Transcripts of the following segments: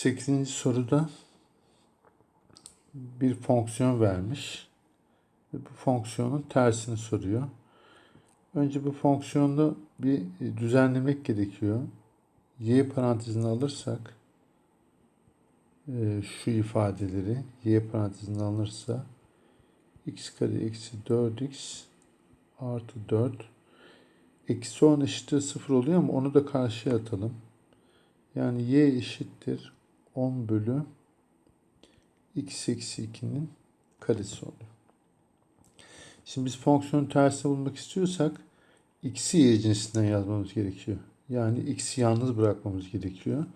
8. soruda bir fonksiyon vermiş. Ve bu fonksiyonun tersini soruyor. Önce bu fonksiyonu bir düzenlemek gerekiyor. Y parantezine alırsak e, şu ifadeleri y parantezine alınırsa x kare eksi 4x artı 4 eksi 10 eşittir 0 oluyor ama onu da karşıya atalım. Yani y eşittir 10 bölü x eksi 2'nin karesi oluyor. Şimdi biz fonksiyonun tersini bulmak istiyorsak x'i y cinsinden yazmamız gerekiyor. Yani x'i yalnız bırakmamız gerekiyor.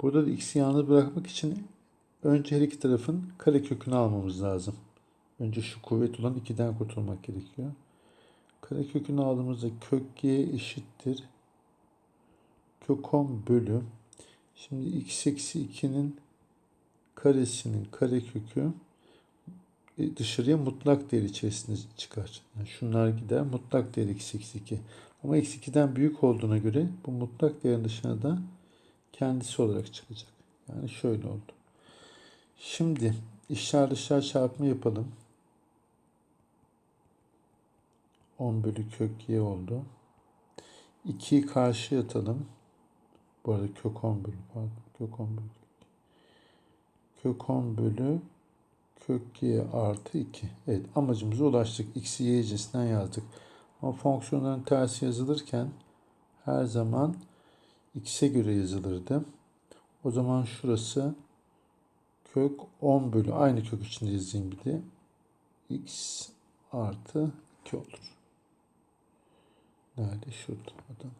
Burada da x'i yalnız bırakmak için önce her iki tarafın karekökünü almamız lazım. Önce şu kuvvet olan 2'den kurtulmak gerekiyor. Karekökünü aldığımızda kök y eşittir. Kök 10 bölü. Şimdi x eksi 2'nin karesinin karekökü e, dışarıya mutlak değer içerisinde çıkar. Yani şunlar gider mutlak değer x eksi 2. Ama x 2'den büyük olduğuna göre bu mutlak değerin dışına da kendisi olarak çıkacak. Yani şöyle oldu. Şimdi içler dışlar çarpımı yapalım. 10 bölü kök y oldu. 2'yi karşıya atalım. Bu arada kök 10 bölü pardon. Kök 10 bölü. Kök 10 bölü kök y artı 2. Evet amacımıza ulaştık. X'i y cinsinden yazdık. Ama fonksiyonların tersi yazılırken her zaman x'e göre yazılırdı. O zaman şurası kök 10 bölü aynı kök içinde yazayım bir de x artı 2 olur. Nerede? Şurada. Adana.